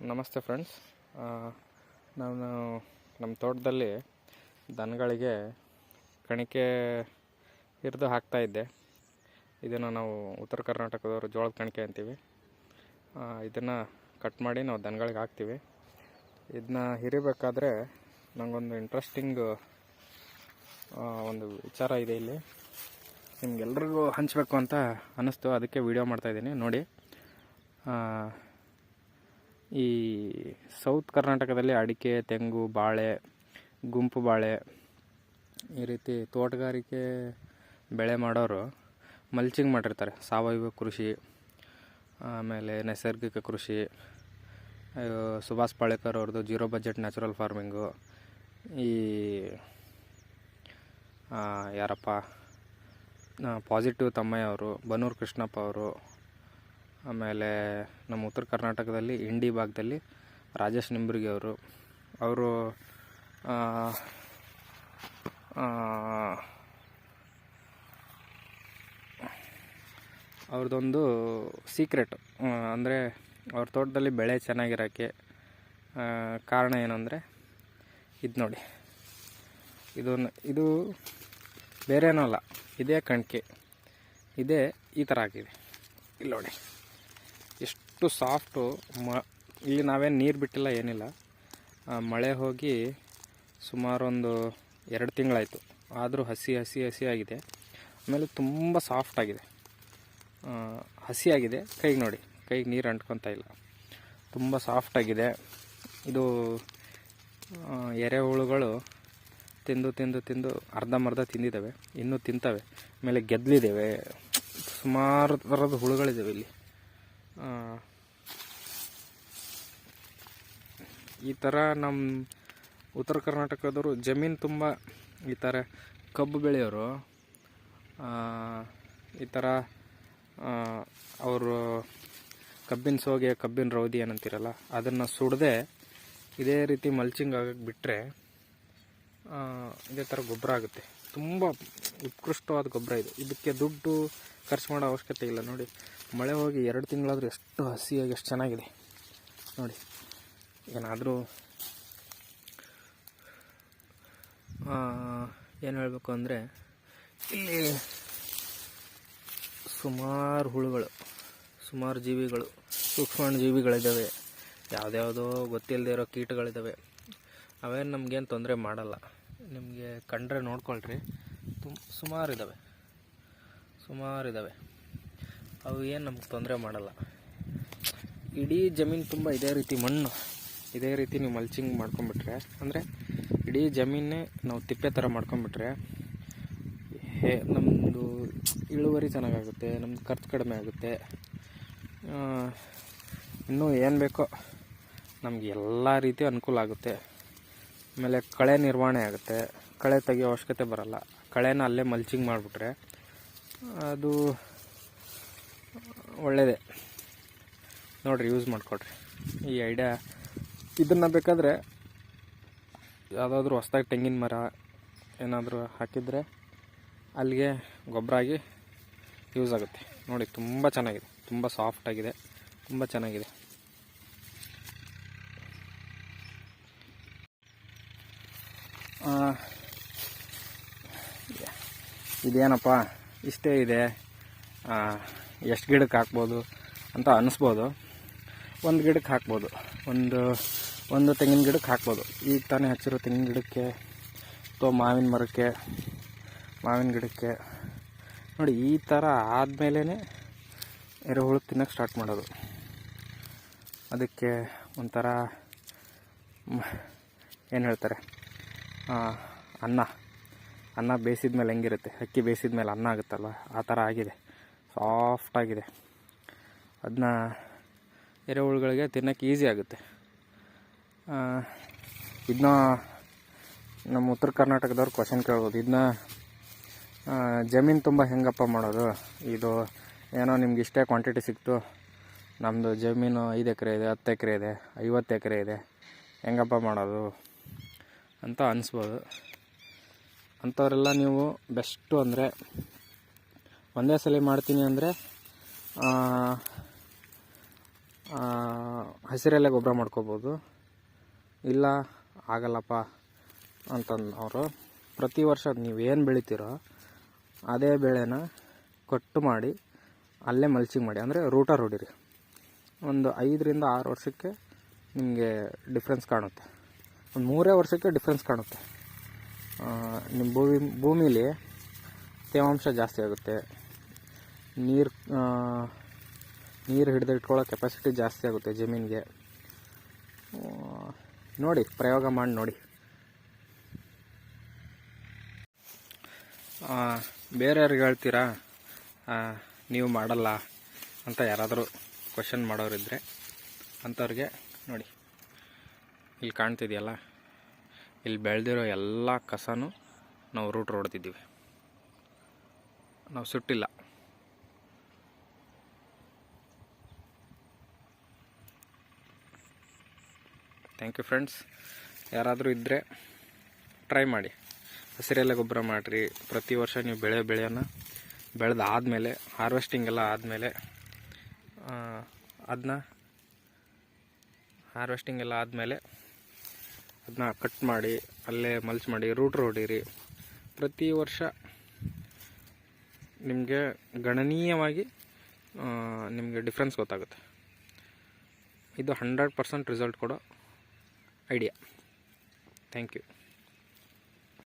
ನಮಸ್ತೆ ಫ್ರೆಂಡ್ಸ್. ನಾನು ನಮ್ಮ ತೋಟದಲ್ಲಿ ದನಗಳಿಗೆ ಕಣಿಕೆ ಹಿರಿದು ಹಾಕ್ತಾಯಿದ್ದೆ ಇದನ್ನು ನಾವು ಉತ್ತರ ಕರ್ನಾಟಕದವರು ಜೋಳದ ಕಣಿಕೆ ಅಂತೀವಿ. ಇದನ್ನು ಕಟ್ ಮಾಡಿ ನಾವು ದನಗಳಿಗೆ ಹಾಕ್ತೀವಿ. ಇದನ್ನ ಹಿರಿಬೇಕಾದ್ರೆ ನನಗೊಂದು ಇಂಟ್ರೆಸ್ಟಿಂಗ್ ಒಂದು ವಿಚಾರ ಇದೆ ಇಲ್ಲಿ. ನಿಮ್ಗೆಲ್ರಿಗೂ ಹಂಚಬೇಕು ಅಂತ ಅನ್ನಿಸ್ತು ಅದಕ್ಕೆ ವಿಡಿಯೋ ಮಾಡ್ತಾಯಿದ್ದೀನಿ ನೋಡಿ. ಈ ಸೌತ್ ಕರ್ನಾಟಕದಲ್ಲಿ ಅಡಿಕೆ, ತೆಂಗು, ಬಾಳೆ, ಗುಂಪು ಬಾಳೆ ಈ ರೀತಿ ತೋಟಗಾರಿಕೆ ಬೆಳೆ ಮಾಡೋರು ಮಲ್ಚಿಂಗ್ ಮಾಡಿರ್ತಾರೆ. ಸಾವಯವ ಕೃಷಿ, ಆಮೇಲೆ ನೈಸರ್ಗಿಕ ಕೃಷಿ ಸುಭಾಷ್ ಪಾಳೇಕರ್ ಅವ್ರದ್ದು ಜೀರೋ ಬಜೆಟ್ ನ್ಯಾಚುರಲ್ ಫಾರ್ಮಿಂಗು, ಈ ಯಾರಪ್ಪ ಪಾಸಿಟಿವ್ ತಮ್ಮಯ್ಯ ಅವರು, ಬನೂರು ಕೃಷ್ಣಪ್ಪ ಅವರು ಆಮೇಲೆ ನಮ್ಮ ಉತ್ತರ ಕರ್ನಾಟಕದಲ್ಲಿ ಇಂಡಿ ಭಾಗದಲ್ಲಿ ರಾಜೇಶ್ ನಿಂಬರ್ಗಿ ಅವರು. ಅವರು ಅವ್ರದ್ದೊಂದು ಸೀಕ್ರೆಟ್ ಅಂದರೆ ಅವ್ರ ತೋಟದಲ್ಲಿ ಬೆಳೆ ಚೆನ್ನಾಗಿರೋಕ್ಕೆ ಕಾರಣ ಕಾರಣ ಏನಂದರೆ ಇದು ನೋಡಿ. ಇದು ಇದು ಬೇರೆ ಏನೂ ಅಲ್ಲ, ಇದೇ ಕಣ್ಕೆ, ಇದೇ ಈ ಥರ ಆಗಿದೆ. ಇಲ್ಲಿ ನೋಡಿ. ಎಷ್ಟು ಸಾಫ್ಟು ಮ ಇಲ್ಲಿ ನಾವೇನು ನೀರು ಬಿಟ್ಟಿಲ್ಲ ಏನಿಲ್ಲ. ಮಳೆ ಹೋಗಿ ಸುಮಾರೊಂದು ಎರಡು ತಿಂಗಳಾಯಿತು. ಆದರೂ ಹಸಿ ಹಸಿ ಹಸಿ ಆಗಿದೆ. ಆಮೇಲೆ ತುಂಬ ಸಾಫ್ಟ್ ಆಗಿದೆ. ಆ, ಹಸಿ ಆಗಿದೆ. ಕೈಗೆ ನೋಡಿ ಕೈಗೆ ನೀರು ಅಂಟ್ಕೊತಾ ಇಲ್ಲ. ತುಂಬ ಸಾಫ್ಟಾಗಿದೆ ಇದು ಎರೆಹುಳುಗಳು ತಿಂದು ತಿಂದು ತಿಂದು ಅರ್ಧಂಬರ್ಧ ತಿಂದಿದ್ದಾವೆ. ಇನ್ನೂ ತಿಂತವೆ. ಆಮೇಲೆ ಗೆದ್ದಲಿದ್ದಾವೆ ಸುಮಾರು ಥರದ ಹುಳುಗಳಿದ್ದಾವೆ ಇಲ್ಲಿ. ಈ ಥರ ನಮ್ಮ ಉತ್ತರ ಕರ್ನಾಟಕದವರು ಜಮೀನು ತುಂಬ ಈ ಥರ ಕಬ್ಬು ಬೆಳೆಯೋರು ಈ ಥರ ಅವರು ಕಬ್ಬಿನ ಸೋಗೆ, ಕಬ್ಬಿನ ರೌದಿ ಏನಂತೀರಲ್ಲ, ಅದನ್ನು ಸುಡದೆ ಇದೇ ರೀತಿ ಮಲ್ಚಿಂಗ್ ಆಗಕ್ಕೆ ಬಿಟ್ಟರೆ ಇದೇ ಥರ ಗೊಬ್ಬರ ಆಗುತ್ತೆ. ತುಂಬ ಉತ್ಕೃಷ್ಟವಾದ ಗೊಬ್ಬರ ಇದು. ಇದಕ್ಕೆ ದುಡ್ಡು ಖರ್ಚು ಮಾಡೋ ಅವಶ್ಯಕತೆ ಇಲ್ಲ ನೋಡಿ. ಮಳೆ ಹೋಗಿ ಎರಡು ತಿಂಗಳಾದರೂ ಎಷ್ಟು ಹಸಿಯಾಗಿ ಎಷ್ಟು ಚೆನ್ನಾಗಿದೆ. ನೋಡಿ, ಏನಾದರೂ ಏನು ಹೇಳಬೇಕು ಅಂದರೆ, ಇಲ್ಲಿ ಸುಮಾರು ಹುಳುಗಳು, ಸುಮಾರು ಜೀವಿಗಳು ಸೂಕ್ಷ್ಮ ಜೀವಿಗಳಿದ್ದಾವೆ ಯಾವುದ್ಯಾವುದೋ ಗೊತ್ತಿಲ್ಲದೆ ಇರೋ ಕೀಟಗಳಿದ್ದಾವೆ. ಅವೇನು ನಮಗೇನು ತೊಂದರೆ ಮಾಡಲ್ಲ. ನಿಮಗೆ ಕಂಡ್ರೆ ನೋಡ್ಕೊಳ್ರಿ. ತುಂಬ ಸುಮಾರು ಸುಮಾರಿದ್ದಾವೆ ಸುಮಾರು ಇದ್ದಾವೆ ಅವು ಏನು ನಮ್ಗೆ ತೊಂದರೆ ಮಾಡಲ್ಲ. ಇಡೀ ಜಮೀನು ತುಂಬ ಇದೇ ರೀತಿ ಮಣ್ಣು, ಇದೇ ರೀತಿ ನೀವು ಮಲ್ಚಿಂಗ್ ಮಾಡ್ಕೊಂಬಿಟ್ರೆ ಅಂದರೆ ಇಡೀ ಜಮೀನೇ ನಾವು ತಿಪ್ಪೆ ಥರ ಮಾಡ್ಕೊಂಬಿಟ್ರೆ ಹೇ ನಮ್ಮದು ಇಳುವರಿ ಚೆನ್ನಾಗಾಗುತ್ತೆ, ನಮ್ದು ಖರ್ಚು ಕಡಿಮೆ ಆಗುತ್ತೆ. ಇನ್ನೂ ಏನು ಬೇಕೋ ನಮಗೆ ಎಲ್ಲ ರೀತಿ ಅನುಕೂಲ ಆಗುತ್ತೆ. ಆಮೇಲೆ ಕಳೆ ನಿರ್ವಹಣೆ ಆಗುತ್ತೆ. ಕಳೆ ತೆಗೆಯೋ ಅವಶ್ಯಕತೆ ಬರಲ್ಲ. ಕಳೆನ ಅಲ್ಲೇ ಮಲ್ಚಿಂಗ್ ಮಾಡಿಬಿಟ್ರೆ, ಅದು ಒಳ್ಳೆಯದೇ ನೋಡಿರಿ ಯೂಸ್ ಮಾಡಿಕೊಡ್ರಿ. ಈ ಐಡಿಯಾ ಇದನ್ನು ಬೇಕಾದರೆ ಯಾವುದಾದ್ರೂ ಹೊಸ್ದಾಗಿ ತೆಂಗಿನ ಮರ ಏನಾದರೂ ಹಾಕಿದರೆ ಅಲ್ಲಿಗೆ ಗೊಬ್ಬರ ಆಗಿ ಯೂಸ್ ಆಗುತ್ತೆ. ನೋಡಿ, ತುಂಬ ಚೆನ್ನಾಗಿದೆ. ತುಂಬ ಸಾಫ್ಟ್ ಆಗಿದೆ. ತುಂಬ ಚೆನ್ನಾಗಿದೆ. ಇದೇನಪ್ಪ? ಇಷ್ಟೇ ಇದೆ. ಎಷ್ಟು ಗಿಡಕ್ಕೆ ಹಾಕ್ಬೋದು ಅಂತ ಅನ್ನಿಸ್ಬೋದು ಒಂದು ಗಿಡಕ್ಕೆ ಹಾಕ್ಬೋದು. ಒಂದು ಒಂದು ತೆಂಗಿನ ಗಿಡಕ್ಕೆ ಹಾಕ್ಬೋದು. ಈಗ ತಾನೇ ಹಚ್ಚಿರೋ ತೆಂಗಿನ ಗಿಡಕ್ಕೆ ಅಥವಾ ಮಾವಿನ ಮರಕ್ಕೆ, ಮಾವಿನ ಗಿಡಕ್ಕೆ. ನೋಡಿ, ಈ ಥರ ಆದಮೇಲೆ ಎರೆಹುಳು ತಿನ್ನೋಕ್ಕೆ ಸ್ಟಾರ್ಟ್ ಮಾಡೋದು. ಅದಕ್ಕೆ ಒಂಥರ ಏನು ಹೇಳ್ತಾರೆ? ಅನ್ನ. ಅನ್ನ ಬೇಯಿಸಿದ ಮೇಲೆ ಹೆಂಗಿರುತ್ತೆ? ಅಕ್ಕಿ ಬೇಯಿಸಿದ ಮೇಲೆ ಅನ್ನ ಆಗುತ್ತಲ್ವ? ಆ ಥರ ಆಗಿದೆ. ಸಾಫ್ಟ್ ಆಗಿದೆ. ಅದನ್ನ ಎರೆಹುಳುಗಳಿಗೆ ತಿನ್ನೋಕ್ಕೆ ಈಸಿ ಆಗುತ್ತೆ. ಇದನ್ನ ನಮ್ಮ ಉತ್ತರ ಕರ್ನಾಟಕದವ್ರು ಕ್ವಶನ್ ಕೇಳ್ಬೋದು. ಇದನ್ನ ಜಮೀನು ತುಂಬ ಹೆಂಗಪ್ಪ ಮಾಡೋದು? ಇದು ಏನೋ ನಿಮ್ಗೆ ಇಷ್ಟೇ ಕ್ವಾಂಟಿಟಿ ಸಿಕ್ತು. ನಮ್ಮದು ಜಮೀನು ಐದು ಎಕರೆ ಇದೆ, ಹತ್ತು ಎಕರೆ ಇದೆ, ಐವತ್ತು ಎಕರೆ ಇದೆ. ಹೆಂಗಪ್ಪ ಮಾಡೋದು ಅಂತ ಅನಿಸ್ಬೋದು. ಅಂಥವರೆಲ್ಲ ನೀವು ಬೆಸ್ಟು ಅಂದರೆ ಒಂದೇ ಸಲ ಮಾಡ್ತೀನಿ ಅಂದರೆ ಹಸಿರೆಲೆ ಗೊಬ್ಬರ ಮಾಡ್ಕೋಬೋದು. ಇಲ್ಲ, ಆಗಲ್ಲಪ್ಪ ಅವರು ಪ್ರತಿ ವರ್ಷ ನೀವು ಏನು ಬೆಳಿತೀರೋ ಅದೇ ಬೆಳೆನ ಕಟ್ಟು ಮಾಡಿ, ಅಲ್ಲೇ ಮಲ್ಚಿಂಗ್ ಮಾಡಿ. ಅಂದರೆ ರೂಟರ್ ಹೊಡಿರಿ ಒಂದು ಐದರಿಂದ ಆರು ವರ್ಷಕ್ಕೆ ನಿಮಗೆ ಡಿಫ್ರೆನ್ಸ್ ಕಾಣುತ್ತೆ. ಒಂದು ಮೂರೇ ವರ್ಷಕ್ಕೆ ಡಿಫ್ರೆನ್ಸ್ ಕಾಣುತ್ತೆ. ನಿಮ್ಮ ಭೂಮಿ, ಭೂಮಿಲಿ ತೇವಾಂಶ ಜಾಸ್ತಿ ಆಗುತ್ತೆ. ನೀರು ನೀರು ಹಿಡಿದು ಇಟ್ಕೊಳ್ಳೋ ಕೆಪಾಸಿಟಿ ಜಾಸ್ತಿ ಆಗುತ್ತೆ ಜಮೀನಿಗೆ. ನೋಡಿ, ಪ್ರಯೋಗ ಮಾಡಿ ನೋಡಿ. ಬೇರೆಯವ್ರಿಗೆ ಹೇಳ್ತೀರಾ? ನೀವು ಮಾಡಲ್ಲ ಅಂತ ಯಾರಾದರೂ ಕ್ವಶನ್ ಮಾಡೋರಿದ್ದರೆ ಅಂಥವ್ರಿಗೆ ನೋಡಿ. ಇಲ್ಲಿ ಕಾಣ್ತಿದೆಯಲ್ಲ, ಇಲ್ಲಿ ಬೆಳೆದಿರೋ ಎಲ್ಲ ಕಸನೂ ನಾವು ರೂಟ್ ರೋಡ್ತಿದ್ದೀವಿ ನಾವು ಸುಟ್ಟಿಲ್ಲ. ಥ್ಯಾಂಕ್ ಯು ಫ್ರೆಂಡ್ಸ್ ಯಾರಾದರೂ ಇದ್ದರೆ ಟ್ರೈ ಮಾಡಿ. ಹಸಿರೆಲೆ ಗೊಬ್ಬರ ಮಾಡಿರಿ. ಪ್ರತಿ ವರ್ಷ ನೀವು ಬೆಳೆ ಬೆಳೆಯನ್ನು ಬೆಳೆದಾದ್ಮೇಲೆ ಹಾರ್ವೆಸ್ಟಿಂಗ್ ಎಲ್ಲ ಆದಮೇಲೆ ಅದನ್ನ ಹಾರ್ವೆಸ್ಟಿಂಗ್ ಎಲ್ಲ ಆದಮೇಲೆ ಅದನ್ನ ಕಟ್ ಮಾಡಿ, ಅಲ್ಲೇ ಮಲ್ಚ್ ಮಾಡಿ ರೂಟ್ರ್ ಹೊಡೀರಿ. ಪ್ರತಿ ವರ್ಷ ನಿಮಗೆ ಗಣನೀಯವಾಗಿ ನಿಮಗೆ ಡಿಫ್ರೆನ್ಸ್ ಗೊತ್ತಾಗುತ್ತೆ. ಇದು ಹಂಡ್ರೆಡ್ ಪರ್ಸೆಂಟ್ ರಿಸಲ್ಟ್ ಕೊಡೋ ಐಡಿಯಾ ಥ್ಯಾಂಕ್ ಯು